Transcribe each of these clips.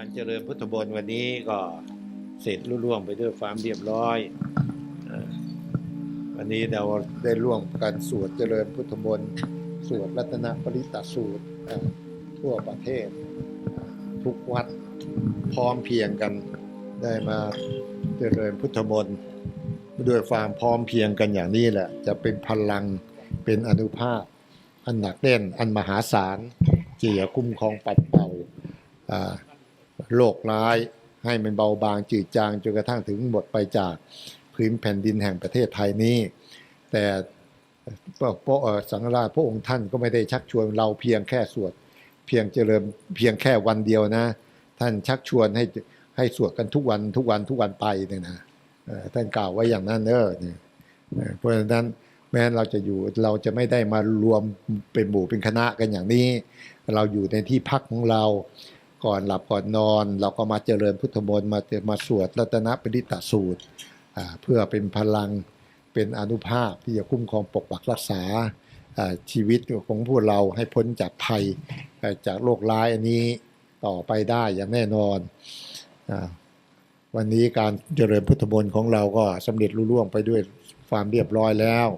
การเจริญพุทธบนวันนี้ก็เสร็จรุ่ร่วงไปด้วยความเรียบร้อยอันนี้เราได้ร่วมกันสวดเจริญพุทธบนสวดรัตนปริตสูตรทั่วประเทศ ทุกวัดพร้อมเพียงกันได้มาเจริญพุทธมนต์ด้วยความพร้อมเพียงกันอย่างนี้แหละ จะเป็นพลังเป็นอนุภาพ อันหนักแน่นอันมหาศาลที่จะคุ้มครองปัดเป่าอ่า โรคร้ายให้มันเบาบางจืดจางจนกระทั่งถึงหมดไปจากพื้นแผ่นดินแห่งประเทศไทยนี้ แต่พระสังฆราชพระองค์ท่านก็ไม่ได้ชักชวนเราเพียงแค่สวด เพียงเจริญเพียงแค่วันเดียวนะ ท่านชักชวนให้ให้สวดกันทุกวันทุกวันทุกวันไปเนี่ยนะท่านกล่าวไว้อย่างนั้นเนอะเพราะฉะนั้นแม้เราจะอยู่เราจะไม่ได้มารวมเป็นหมู่เป็นคณะกันอย่างนี้ เราอยู่ในที่พักของเรา ก่อนหลับก่อนนอน เราก็มาเจริญพุทธมนต์มาเจมาสวดรัตนปริตตสูตรเพื่อเป็นพลังเป็นอนุภาพที่จะคุ้มครองปกปักรักษาชีวิตของพวกเราให้พ้นจากภัยจากโรคร้ายอันนี้ต่อไปได้อย่างแน่นอนอวันนี้การเจริญพุทธมนต์ของเราก็สำเร็จลุล่วงไปด้วยความเรียบร้อยแล้ว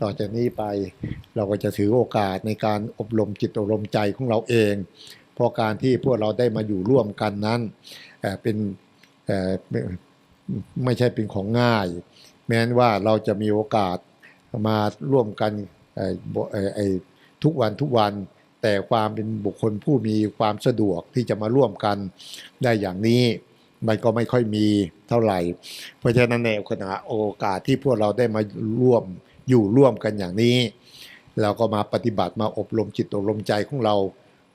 ต่อจากนี้ไปเราก็จะถือโอกาสในการอบรมจิตอบรมใจของเราเอง เพราะการที่พวกเราได้มาอยู่ร่วมกันนั้นเป็นไม่ใช่เป็นของง่าย แม้นว่าเราจะมีโอกาสมาร่วมกันทุกวันทุกวัน แต่ความเป็นบุคคลผู้มีความสะดวกที่จะมาร่วมกันได้อย่างนี้มันก็ไม่ค่อยมีเท่าไหร่ เพราะฉะนั้นในขณะโอกาสที่พวกเราได้มาร่วมอยู่ร่วมกันอย่างนี้ เราก็มาปฏิบัติมาอบรมจิตอบรมใจของเรา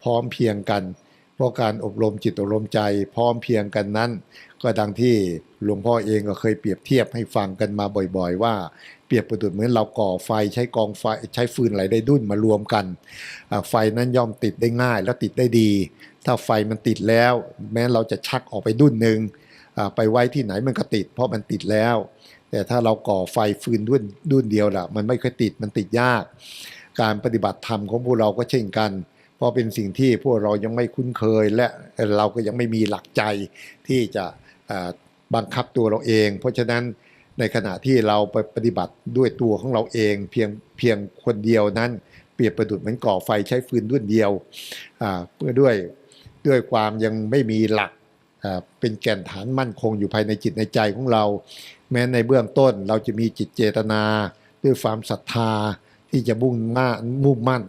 พร้อมเพียงกัน เพราะการอบรมจิตอบรมใจ พร้อมเพียงกันนั้น ก็ดังที่หลวงพ่อเองก็เคยเปรียบเทียบให้ฟังกันมาบ่อยๆ ว่าเปรียบประดุจเหมือนเราก่อไฟใช้กองไฟใช้ฟืนไหลได้ดุนมารวมกัน ไฟนั้นย่อมติดได้ง่ายและติดได้ดี ถ้าไฟมันติดแล้ว แม้เราจะชักออกไปดุนหนึ่งไปไว้ที่ไหนมันก็ติด เพราะมันติดแล้ว แต่ถ้าเราก่อไฟฟืนด้วยดุนเดียวล่ะมันไม่ค่อยติดมันติดยาก การปฏิบัติธรรมของพวกเราก็เช่นกัน เพราะเป็นสิ่งที่พวกเรายังไม่คุ้นเคย และเราก็ยังไม่มีหลักใจที่จะบังคับตัวเราเอง เพราะฉะนั้นในขณะที่เราไปปฏิบัติด้วยตัวของเราเอง เพียงเพียงคนเดียวนั้น เปรียบประดุจเหมือนก่อไฟใช้ฟืนดุนเดียวเพื่อด้วยด้วยความยังไม่มีหลักเป็นแก่นฐานมั่นคงอยู่ภายในจิตในใจของเรา แม้ในเบื้องต้นเราจะมีจิตเจตนา ด้วยความศรัทธาที่จะมุ่งหน้ามุ่งมั่น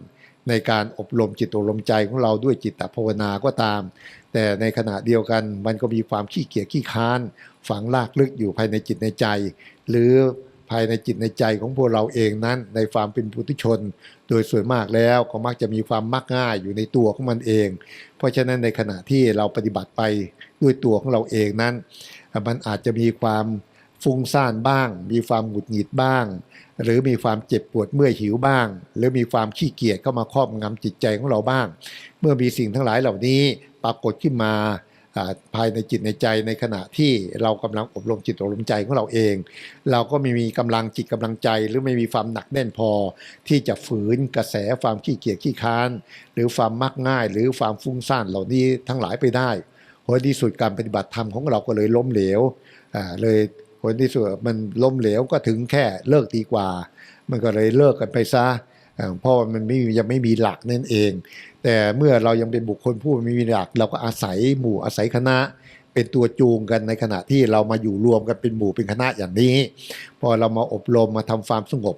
ในการอบรมจิตอบรมใจของเราด้วยจิตตภาวนาก็ตาม แต่ในขณะเดียวกันมันก็มีความขี้เกียจขี้ค้าน ฝังลากลึกอยู่ภายในจิตในใจ หรือภายในจิตในใจของพวกเราเองนั้น ในความเป็นปุถุชน โดยส่วนมากแล้วก็มักจะมีความมักง่ายอยู่ในตัวของมันเอง เพราะฉะนั้นในขณะที่เราปฏิบัติไปด้วยตัวของเราเองนั้น มันอาจจะมีความ ฟุ้งซ่านบ้าง มีความหงุดหงิดบ้าง หรือมีความเจ็บปวดเมื่อยหิวบ้าง หรือมีความขี้เกียจเข้ามาครอบงำจิตใจของเราบ้าง เมื่อมีสิ่งทั้งหลายเหล่านี้ปรากฏขึ้นมาภายในจิตในใจในขณะที่เรากำลังอบรมจิตอบรมใจของเราเอง เราก็ไม่มีกำลังจิตกำลังใจ หรือไม่มีความหนักแน่นพอ ที่จะฝืนกระแสความขี้เกียจขี้ค้าน หรือความมักง่าย หรือความฟุ้งซ่านเหล่านี้ทั้งหลายไปได้ผลที่สุดการปฏิบัติธรรมของเราก็เลยล้มเหลวเลย ผลที่สุดมันล้มเหลวก็ถึงแค่เลิกดีกว่า มันก็เลยเลิกกันไปซะเพราะมันไม่ยังไม่มีหลักนั่นเอง แต่เมื่อเรายังเป็นบุคคลผู้ไม่มีหลัก เราก็อาศัยหมู่อาศัยคณะ เป็นตัวจูงกันในขณะที่เรามาอยู่รวมกันเป็นหมู่เป็นคณะอย่างนี้ พอเรามาอบรมมาทำความสงบ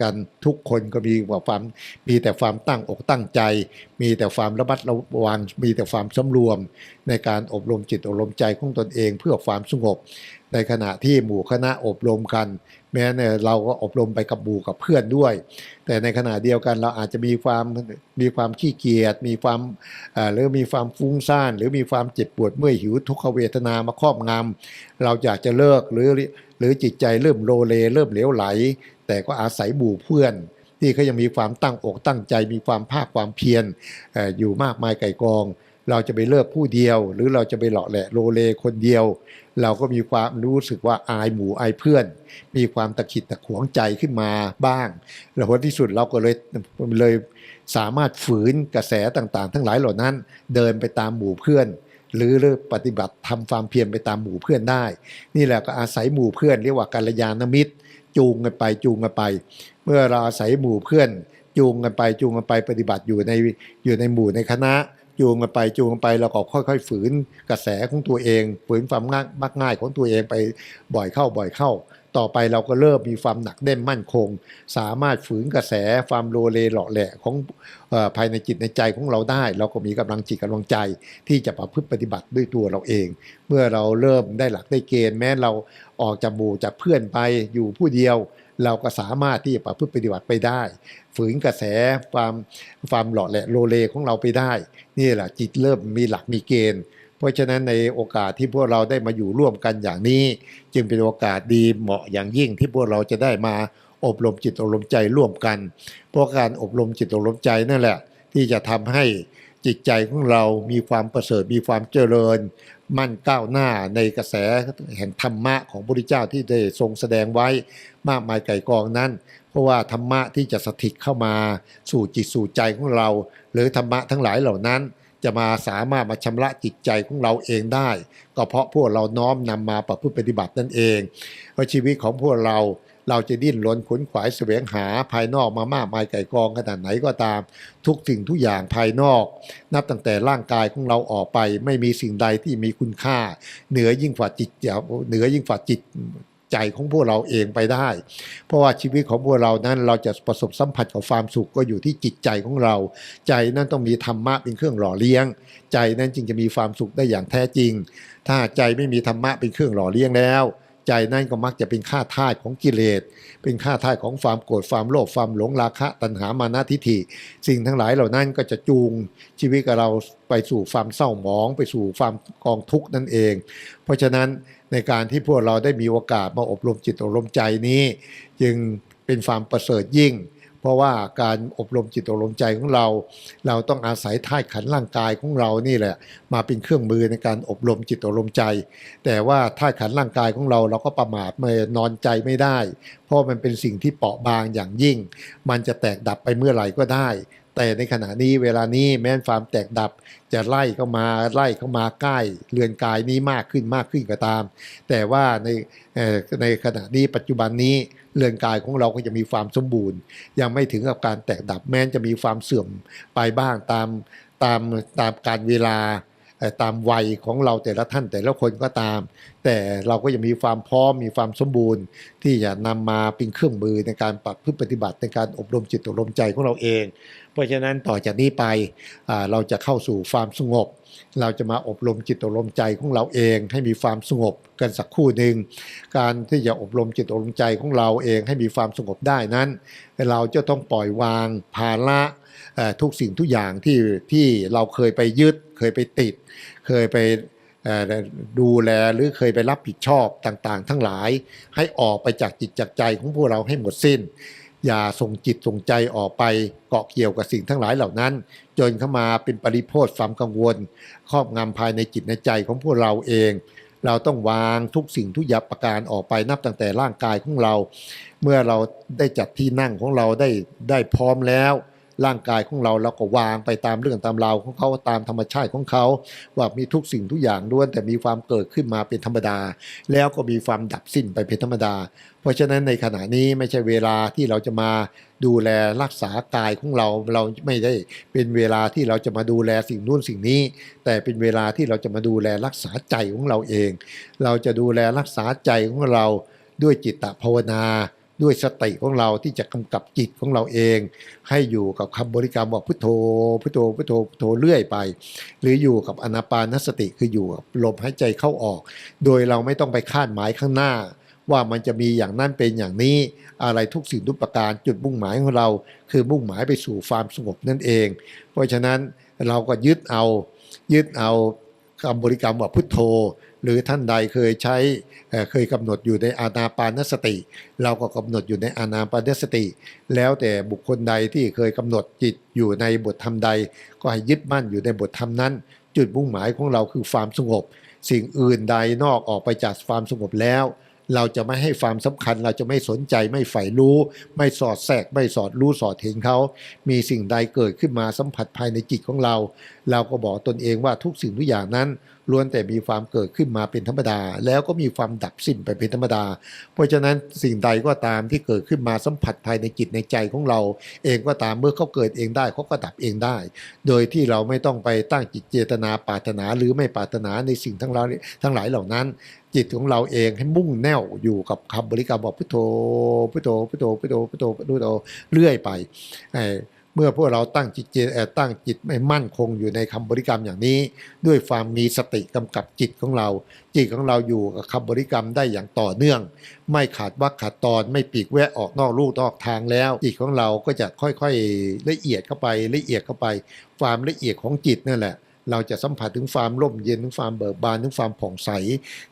กันทุกคนก็มีความมีแต่ความตั้งอกตั้งใจ มีแต่ความระมัดระวังมีแต่ความสำรวม ในการอบรมจิตอบรมใจของตนเองเพื่อความสงบ ในขณะที่หมู่คณะอบรมกัน แม้เนี่ยเราก็อบรมไปกับหมู่กับเพื่อนด้วย แต่ในขณะเดียวกันเราอาจจะมีความมีความขี้เกียจมีความหรือมีความฟุ้งซ่าน หรือมีความเจ็บปวดเมื่อยหิวทุกขเวทนามาครอบงำเราอยากจะเลิกหรือหรือจิตใจเริ่มโลเล เริ่มเหลวไหล แต่ก็อาศัยหมู่เพื่อนที่เขายังมีความตั้งอกตั้งใจมีความภาคความเพียรอออยู่มากมายไก่กอง เราจะไปเลิกผู้เดียว หรือเราจะไปเหลาะแหละโลเลคนเดียว เราก็มีความรู้สึกว่าอายหมู่อายเพื่อน มีความตะขิดตะขวงใจขึ้นมาบ้าง แล้วผลที่สุดเราก็เลยเลยสามารถฝืนกระแสต่างๆ ทั้งหลายเหล่านั้นเดินไปตามหมู่เพื่อนหรือปฏิบัติทำความเพียรไปตามหมู่เพื่อนได้ นี่แหละก็อาศัยหมู่เพื่อนเรียกว่ากัลยาณมิตร จูงกันไปจูงกันไป เมื่อเราอาศัยหมู่เพื่อน จูงกันไปจูงกันไปปฏิบัติอยู่ในอยู่ในหมู่ในคณะ จูงกันไปจูงกันไปเราก็ค่อยๆ ฝืนกระแสของตัวเอง ฝืนความง่ายมักง่ายของตัวเองไปบ่อยเข้าบ่อยเข้า ต่อไปเราก็เริ่มมีความหนักแน่นมั่นคง สามารถฝืนกระแสความโลเลหล่อแหละของอภายในจิตในใจของเราได้ เราก็มีกำลังจิตกำลังใจ ที่จะประพฤติปฏิบัติด้วยตัวเราเอง เมื่อเราเริ่มได้หลักได้เกณฑ์แม้เราออกจากหมู่จากเพื่อนไปอยู่ผู้เดียว เราก็สามารถที่จะประพฤติปฏิบัติไปได้ ฝืนกระแสความความหล่อแหละโลเลของเราไปได้ นี่แหละจิตเริ่มมีหลักมีเกณฑ์ เพราะฉะนั้นในโอกาสที่พวกเราได้มาอยู่ร่วมกันอย่างนี้ จึงเป็นโอกาสดีเหมาะอย่างยิ่งที่พวกเราจะได้มาอบรมจิตอบรมใจร่วมกัน เพราะการอบรมจิตอบรมใจนั่นแหละ ที่จะทำให้ จิตใจของเรามีความประเสริฐมีความเจริญ มั่นก้าวหน้าในกระแสแห่งธรรมะของพระพุทธเจ้าที่ได้ทรงแสดงไว้มากมายไก่กองนั้น เพราะว่าธรรมะที่จะสถิตเข้ามาสู่จิตสู่ใจของเรา หรือธรรมะทั้งหลายเหล่านั้น จะมาสามารถมาชำระจิตใจของเราเองได้ ก็เพราะพวกเราน้อมนำมาประพฤติปฏิบัตินั่นเองเพราะชีวิตของพวกเรา เราจะดิ้นรนขนขวายแสวงหาภายนอกมามากมายไก่กองขนาดไหนก็ตาม ทุกสิ่งทุกอย่างภายนอก นับตั้งแต่ร่างกายของเราออกไป ไม่มีสิ่งใดที่มีคุณค่า เหนือยิ่งกว่าจิตเหนือยิ่งกว่าจิตใจของพวกเราเองไปได้ เพราะว่าชีวิตของพวกเรานั้นเราจะประสบสัมผัสกับความสุขก็อยู่ที่จิตใจของเรา ใจนั้นต้องมีธรรมะเป็นเครื่องหล่อเลี้ยง ใจนั้นจึงจะมีความสุขได้อย่างแท้จริง ถ้าใจไม่มีธรรมะเป็นเครื่องหล่อเลี้ยงแล้ว ใจนั่นก็มักจะเป็นค่าท่ายของกิเลส เป็นค่าท่ายของความโกรธความโลภความหลงราคะตัณหามานะทิฏฐิ สิ่งทั้งหลายเหล่านั้นก็จะจูงชีวิตกับเราไปสู่ความเศร้าหมอง ไปสู่ความกองทุกข์นั่นเอง เพราะฉะนั้นในการที่พวกเราได้มีโอกาสมาอบรมจิตอบรมใจนี้ จึงเป็นความประเสริฐยิ่ง เพราะว่าการอบรมจิตอบรมใจของเรา เราต้องอาศัยธาตุขันร่างกายของเรานี่แหละ มาเป็นเครื่องมือในการอบรมจิตอบรมใจ แต่ว่าธาตุขันร่างกายของเราเราก็ประมาทไม่นอนใจไม่ได้ เพราะมันเป็นสิ่งที่เปราะบางอย่างยิ่ง มันจะแตกดับไปเมื่อไหร่ก็ได้ แต่ในขณะนี้เวลานี้แม้นความแตกดับ จะไล่เข้ามาไล่เข้ามาใกล้เรือนกายนี้มากขึ้นมากขึ้นก็ตาม แต่ว่าในในขณะนี้ปัจจุบันนี้เรือนกายของเราก็จะมีความสมบูรณ์ ยังไม่ถึงกับการแตกดับแม้นจะมีความเสื่อมไปบ้างตามตามตามการเวลา ตามวัยของเราแต่ละท่านแต่ละคนก็ตาม แต่เราก็ยังมีความพร้อมมีความสมบูรณ์ ที่จะนำมาเป็นเครื่องมือในการปรับพฤติปฏิบัติในการอบรมจิตอบรมใจของเราเอง เพราะฉะนั้นต่อจากนี้ไปเราจะเข้าสู่ความสงบ เราจะมาอบรมจิตอบรมใจของเราเอง ให้มีความสงบกันสักคู่หนึ่งการที่จะอบรมจิตอบรมใจของเราเองให้มีความสงบได้นั้น เราจะต้องปล่อยวางภาระ ทุกสิ่งทุกอย่างที่ที่เราเคยไปยึด เคยไปติด เคยไปดูแลหรือเคยไปรับผิดชอบต่างๆ ทั้งหลายให้ออกไปจากจิตจากใจของพวกเราให้หมดสิ้น อย่าส่งจิตส่งใจออกไปเกาะเกี่ยวกับสิ่งทั้งหลายเหล่านั้น จนเข้ามาเป็นปริโภทความกังวล ครอบงำภายในจิตในใจของพวกเราเอง เราต้องวางทุกสิ่งทุกอย่างประการออกไปนับตั้งแต่ร่างกายของเรา เมื่อเราได้จัดที่นั่งของเราได้ได้พร้อมแล้ว ร่างกายของเราเราก็วางไปตามเรื่องตามราวของเขาตามธรรมชาติของเขา ว่ามีทุกสิ่งทุกอย่างล้วนแต่มีความเกิดขึ้นมาเป็นธรรมดา แล้วก็มีความดับสิ้นไปเป็นธรรมดา เพราะฉะนั้นในขณะนี้ไม่ใช่เวลาที่เราจะมาดูแลรักษากายของเราเราไม่ได้เป็นเวลาที่เราจะมาดูแลสิ่งนู่นสิ่งนี้ แต่เป็นเวลาที่เราจะมาดูแลรักษาใจของเราเอง เราจะดูแลรักษาใจของเราด้วยจิตตภาวนา ด้วยสติของเราที่จะกำกับจิตของเราเอง ให้อยู่กับคำบริกรรมว่าพุทโธพุทโธพุทโธพุทโธเรื่อยไป หรืออยู่กับอนาปานสติคืออยู่กับลมหายใจเข้าออก โดยเราไม่ต้องไปคาดหมายข้างหน้า ว่ามันจะมีอย่างนั้นเป็นอย่างนี้อะไรทุกสิ่งทุกประการจุดมุ่งหมายของเรา คือมุ่งหมายไปสู่ความสงบนั่นเอง เพราะฉะนั้นเราก็ยึดเอายึดเอาคำบริกรรมว่าพุทโธ หรือท่านใดเคยใช้เคยกำหนดอยู่ในอานาปานสติ เราก็กำหนดอยู่ในอานาปานสติ แล้วแต่บุคคลใดที่เคยกำหนดจิตอยู่ในบทธรรมใด ก็ให้ยึดมั่นอยู่ในบทธรรมนั้น จุดมุ่งหมายของเราคือความสงบ สิ่งอื่นใดนอกออกไปจากความสงบแล้ว เราจะไม่ให้ความสำคัญ เราจะไม่สนใจไม่ใฝ่รู้ ไม่สอดแทรกไม่สอดรู้สอดเห็นเขา มีสิ่งใดเกิดขึ้นมาสัมผัสภายในจิตของเรา เราก็บอกตนเองว่าทุกสิ่งทุกอย่างนั้น ล้วนแต่มีความเกิดขึ้นมาเป็นธรรมดา แล้วก็มีความดับสิ้นไปเป็นธรรมดา เพราะฉะนั้นสิ่งใดก็ตามที่เกิดขึ้นมาสัมผัสภายในจิตในใจของเรา เองก็ตามเมื่อเขาเกิดเองได้เขาก็ดับเองได้ โดยที่เราไม่ต้องไปตั้งจิตเจตนาปรารถนาหรือไม่ปรารถนาในสิ่งทั้งหลายทั้งหลายเหล่านั้น จิตของเราเองให้มุ่งแน่วอยู่กับคำบริกรรมบอกพุทโธพุทโธพุทโธพุทโธพุทโธพุทโธเรื่อยไป เมื่อพวกเราตั้งจิตเจเอ่อตั้งจิตไม่มั่นคงอยู่ในคำบริกรรมอย่างนี้ ด้วยความมีสติกำกับจิตของเรา จิตของเราอยู่กับคำบริกรรมได้อย่างต่อเนื่อง ไม่ขาดวักขาดตอนไม่ปีกแวะออกนอกลู่นอกทางแล้วจิตของเราก็จะค่อยๆละเอียดเข้าไปละเอียดเข้าไป ความละเอียดของจิตนั่นแหละ เราจะสัมผัสถึงความร่มเย็นถึงความเบิกบานถึงความผ่องใส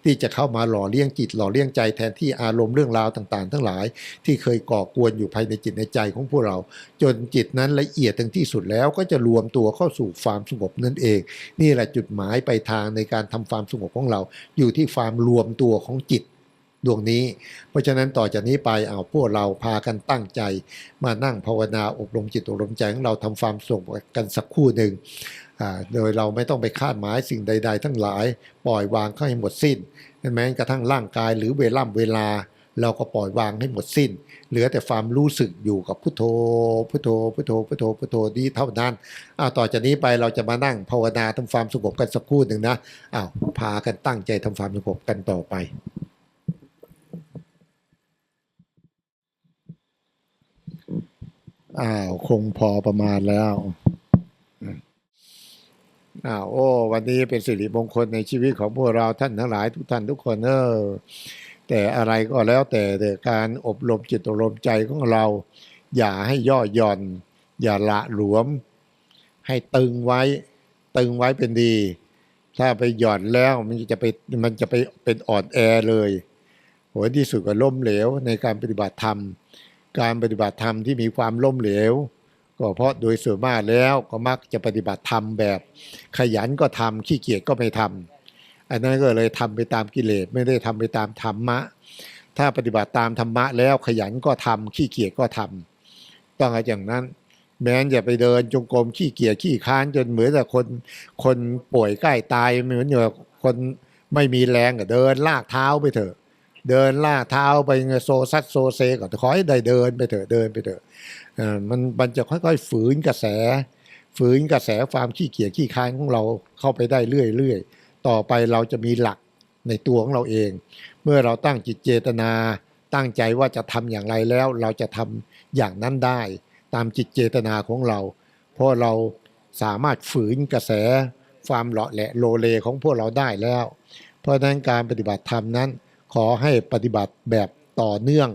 ที่จะเข้ามาหล่อเลี้ยงจิตหล่อเลี้ยงใจแทนที่อารมณ์เรื่องราวต่างๆ ทั้งหลาย ที่เคยก่อกวนอยู่ภายในจิตในใจของพวกเรา จนจิตนั้นละเอียดถึงที่สุดแล้วก็จะรวมตัวเข้าสู่ความสงบนั่นเอง นี่แหละจุดหมายไปลายทางในการทำความสงบของเรา อยู่ที่ความรวมตัวของจิต ดวงนี้ เพราะฉะนั้นต่อจากนี้ไปเอาพวกเราพากันตั้งใจ มานั่งภาวนาอบรมจิตอบรมใจของเราทำความสงบกันสักครู่หนึ่งโดยเราไม่ต้องไปคาดหมายสิ่งใด ๆ ทั้งหลาย ปล่อยวางเข้าให้หมดสิ้นแม้กระทั่งร่างกายหรือเวล่ำเวลา เราก็ปล่อยวางให้หมดสิ้น เหลือแต่ความรู้สึกอยู่กับพุทโธพุทโธพุทโธพุทโธพุทโธนี้เท่านั้นอ้าต่อจากนี้ไปเราจะมานั่งภาวนาทำความสงบกันสักครู่หนึ่งนะอ้าวพากันตั้งใจทำความสงบกันต่อไป อ้าวคงพอประมาณแล้วอ้าวโอ้ วันนี้เป็นสิริมงคลในชีวิตของพวกเราท่านทั้งหลายทุกท่านทุกคนเออแต่อะไรก็แล้วแต่แต่การอบรมจิตอบรมใจของเรา อย่าให้ย่อหย่อน อย่าละหลวม ให้ตึงไว้ ตึงไว้เป็นดี ถ้าไปหย่อนแล้วมันจะไปมันจะไปเป็นอ่อนแอเลยโหที่สุดก็ล้มเหลวในการปฏิบัติธรรม การปฏิบัติธรรมที่มีความล้มเหลว ก็เพราะโดยส่วนมากแล้วก็มักจะปฏิบัติธรรมแบบ ขยันก็ทำขี้เกียจก็ไม่ทำอันนั้นก็เลยทำไปตามกิเลสไม่ได้ทำไปตามธรรมะ ถ้าปฏิบัติตามธรรมะแล้วขยันก็ทำขี้เกียจก็ทำต้องอาอย่างนั้น แม้นอย่าไปเดินจงกรมขี้เกียจขี้ค้านจนเหมือนแต่คนคนป่วยใกล้ตายเหมือนอย่างคนไม่มีแรงก็เดินลากเท้าไปเถอะ เดินล่าเท้าไปโซซัดโซเซก่อนขอให้ได้เดินไปเถอะเดินไปเถอะอ่อมันมันจะค่อยๆฝืนกระแส ฝืนกระแสความขี้เกียจขี้ค้านของเราเข้าไปได้เรื่อยๆ ต่อไปเราจะมีหลักในตัวของเราเอง เมื่อเราตั้งจิตเจตนา ตั้งใจว่าจะทำอย่างไรแล้ว เราจะทำอย่างนั้นได้ ตามจิตเจตนาของเรา เพราะเราสามารถฝืนกระแสความเลาะแหละโลเลของพวกเราได้แล้ว เพราะฉะนั้นการปฏิบัติธรรมนั้น ขอให้ปฏิบัติแบบต่อเนื่อง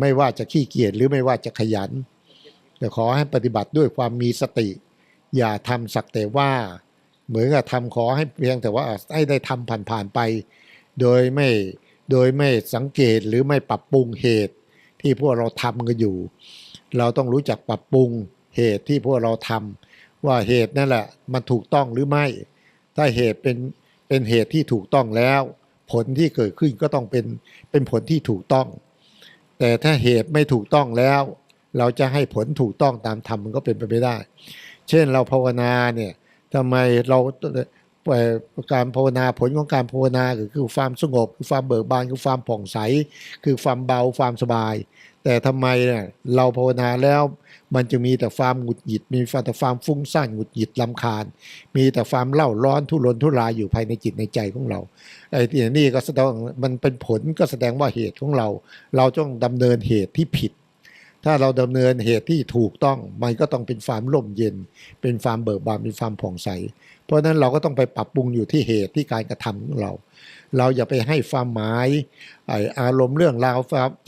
ไม่ว่าจะขี้เกียจหรือไม่ว่าจะขยัน แต่ขอให้ปฏิบัติด้วยความมีสติ อย่าทำสักแต่ว่า เหมือนกับทำขอให้เพียงแต่ว่าให้ได้ทำผ่านๆไป โดยไม่โดยไม่สังเกตหรือไม่ปรับปรุงเหตุที่พวกเราทำกันอยู่ เราต้องรู้จักปรับปรุงเหตุที่พวกเราทำว่าเหตุนั่นแหละมันถูกต้องหรือไม่ ถ้าเหตุเป็นเป็นเหตุที่ถูกต้องแล้ว ผลที่เกิดขึ้นก็ต้องเป็นเป็นผลที่ถูกต้อง แต่ถ้าเหตุไม่ถูกต้องแล้ว เราจะให้ผลถูกต้องตามธรรมมันก็เป็นไปไม่ได้ เช่นเราภาวนาเนี่ยทำไมเรา การภาวนาผลของการภาวนาคือความสงบคือความเบิกบานคือความผ่องใส คือความเบาความสบาย แต่ทำไมเนี่ยเราภาวนาแล้วมันจะมีแต่ความหงุดหงิด มีแต่ความฟุ้งซ่านหงุดหงิดลำคาญ มีแต่ความเล่าร้อนทุรนทุรายอยู่ภายในจิตในใจของเราไอ้ที่นี่ก็แสดงมันเป็นผลก็แสดงว่าเหตุของเรา เราต้องดำเนินเหตุที่ผิด ถ้าเราดำเนินเหตุที่ถูกต้องมันก็ต้องเป็นความร่มเย็น เป็นความเบิกบานเป็นความผ่องใส เพราะฉะนั้นเราก็ต้องไปปรับปรุงอยู่ที่เหตุที่การกระทำของเรา เราอย่าไปให้ความหมายไออารมณ์เรื่องราว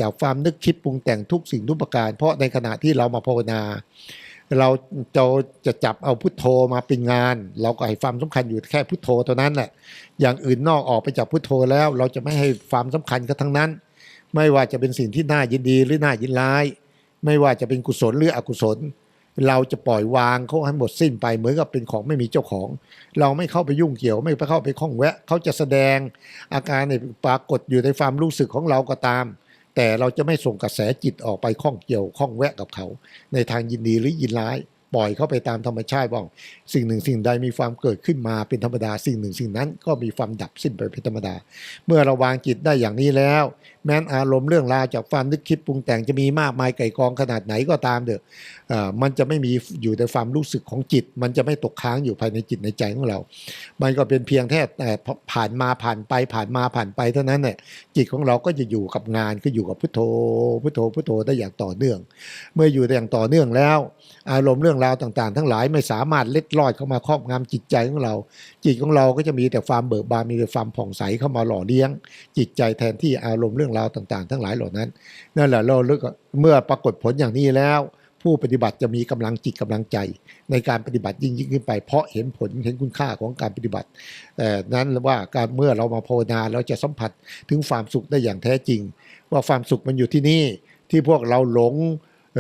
จากความนึกคิดปรุงแต่งทุกสิ่งทุกประการ เพราะในขณะที่เรามาภาวนาเราจะจะจับเอาพุทโธมาเป็นงาน เราก็ให้ความสำคัญอยู่แค่พุทโธเท่านั้นแหละอย่างอื่นนอกออกไปจากพุทโธแล้ว เราจะไม่ให้ความสำคัญกับทั้งนั้น ไม่ว่าจะเป็นสิ่งที่น่ายินดีหรือน่ายินร้าย ไม่ว่าจะเป็นกุศลหรืออกุศล เราจะปล่อยวางเขาให้หมดสิ้นไปเหมือนกับเป็นของไม่มีเจ้าของ เราไม่เข้าไปยุ่งเกี่ยว ไม่ไปเข้าไปข้องแวะเขาจะแสดงอาการในปรากฏอยู่ในความรู้สึกของเราก็ตาม แต่เราจะไม่ส่งกระแสจิตออกไปข้องเกี่ยวข้องแวะกับเขา ในทางยินดีหรือยินร้าย ปล่อยเข้าไปตามธรรมชาติว่าสิ่งหนึ่งสิ่งใดมีความเกิดขึ้นมาเป็นธรรมดาสิ่งหนึ่งสิ่งนั้น ก็มีความดับสิ้นไปเป็นธรรมดา เมื่อเราวางจิตได้อย่างนี้แล้ว แม้นอารมณ์เรื่องราวจากความนึกคิดปรุงแต่งจะมีมากมายไก่กองขนาดไหนก็ตามเถอะมันจะไม่มีอยู่ในความรู้สึกของจิต มันจะไม่ตกค้างอยู่ภายในจิตในใจของเรา มันก็เป็นเพียงแค่ผ่านมาผ่านไปผ่านมาผ่านไปเท่านั้นเนี่ยจิตของเราก็จะอยู่กับงานก็อยู่กับพุทโธพุทโธพุทโธได้อย่างต่อเนื่อง เมื่ออยู่ได้อย่างต่อเนื่องแล้ว อารมณ์เรื่องราวต่างๆ ทั้งหลายไม่สามารถเล็ดลอดเข้ามาครอบงำจิตใจของเรา จิตของเราก็จะมีแต่ความเบิกบานมีแต่ความผ่องใสเข้ามาหล่อเลี้ยง จิตใจแทนที่อารมณ์เรื่องราวต่าง ๆ ทั้งหลายเหล่านั้นนั่นแหละเราเลือกเมื่อปรากฏผลอย่างนี้แล้ว ผู้ปฏิบัติจะมีกำลังจิตกำลังใจ ในการปฏิบัติยิ่งยิ่งขึ้นไป เพราะเห็นผลเห็นคุณค่าของการปฏิบัตินั้นว่าการเมื่อเรามาภาวนาเราจะสัมผัสถึงความสุขได้อย่างแท้จริง ว่าความสุขมันอยู่ที่นี่ที่พวกเราหลง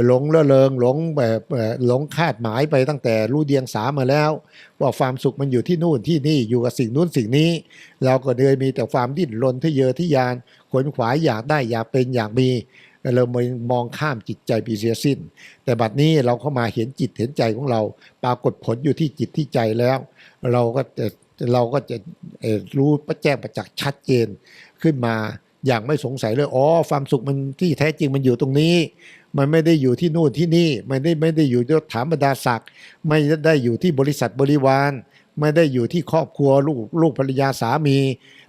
หลงละเลงหลงแบบหลงคาดหมายไปตั้งแต่รู้เดียงสามาแล้ว ว่าความสุขมันอยู่ที่นู่นที่นี่อยู่กับสิ่งนู้นสิ่งนี้ เราก็เลยมีแต่ความดิ้นรนทะเยอทะยานขวนขวายอยากได้อยากเป็นอยากมีเราไม่มองข้ามจิตใจไปเสียสิ้น แต่บัดนี้เราเข้ามาเห็นจิตเห็นใจของเรา ปรากฏผลอยู่ที่จิตที่ใจแล้ว เราก็จะเราก็จะรู้ประแจ้งประจักษ์ชัดเจนขึ้นมาอย่างไม่สงสัยเลยอ๋อความสุขมันที่แท้จริงมันอยู่ตรงนี้ มันไม่ได้อยู่ที่นู่นที่นี่ ไม่ได้ไม่ได้อยู่ที่ฐานบรรดาศักดิ์ไม่ได้อยู่ที่บริษัทบริวาร ไม่ได้อยู่ที่ครอบครัวลูกลูกภรรยาสามี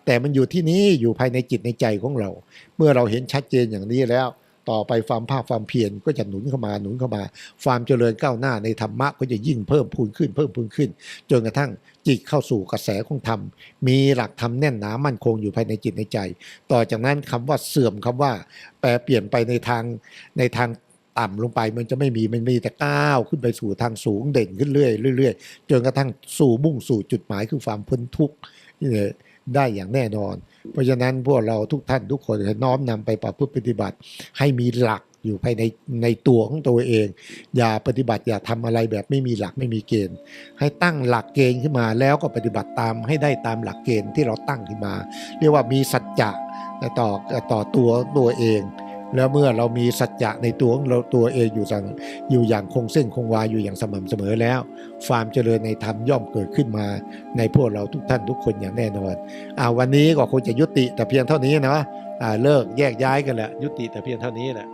แต่มันอยู่ที่นี้อยู่ภายในจิตในใจของเรา เมื่อเราเห็นชัดเจนอย่างนี้แล้ว ต่อไปความภาคความเพียรก็จะหนุนเข้ามาหนุนเข้ามา ความเจริญก้าวหน้าในธรรมะก็จะยิ่งเพิ่มพูนขึ้นเพิ่มพูนขึ้น จนกระทั่งจิตเข้าสู่กระแสของธรรม มีหลักธรรมแน่นหนามั่นคงอยู่ภายในจิตในใจ ต่อจากนั้นคำว่าเสื่อมคำว่า แปลเปลี่ยนไปในทางในทางต่ำลงไปมันจะไม่มีมันมีแต่ก้าวขึ้นไปสู่ทางสูงเด่นขึ้นเรื่อยๆเรื่อยๆจนกระทั่งสู่มุ่งสู่จุดหมายคือความพ้นทุกข์นี่แหละ ได้อย่างแน่นอน เพราะฉะนั้นพวกเราทุกท่านทุกคนน้อมนำไปประพฤติปฏิบัติ ให้มีหลักอยู่ภายในในตัวของตัวเอง อย่าปฏิบัติอย่าทำอะไรแบบไม่มีหลักไม่มีเกณฑ์ ให้ตั้งหลักเกณฑ์ขึ้นมาแล้วก็ปฏิบัติตามให้ได้ตามหลักเกณฑ์ที่เราตั้งขึ้นมา เรียกว่ามีสัจจะต่อต่อตัวตัวเอง แล้วเมื่อเรามีสัจจะในตัวของเราตัวเองอยู่สั่งอยู่อย่างคงเส้นคงวาอยู่อย่างสม่ำเสมอแล้วความเจริญในธรรมย่อมเกิดขึ้นมา ในพวกเราทุกท่านทุกคนอย่างแน่นอนอ่าวันนี้ก็คงจะยุติแต่เพียงเท่านี้นะอ่าเลิกแยกย้ายกันแหละยุติแต่เพียงเท่านี้แหละ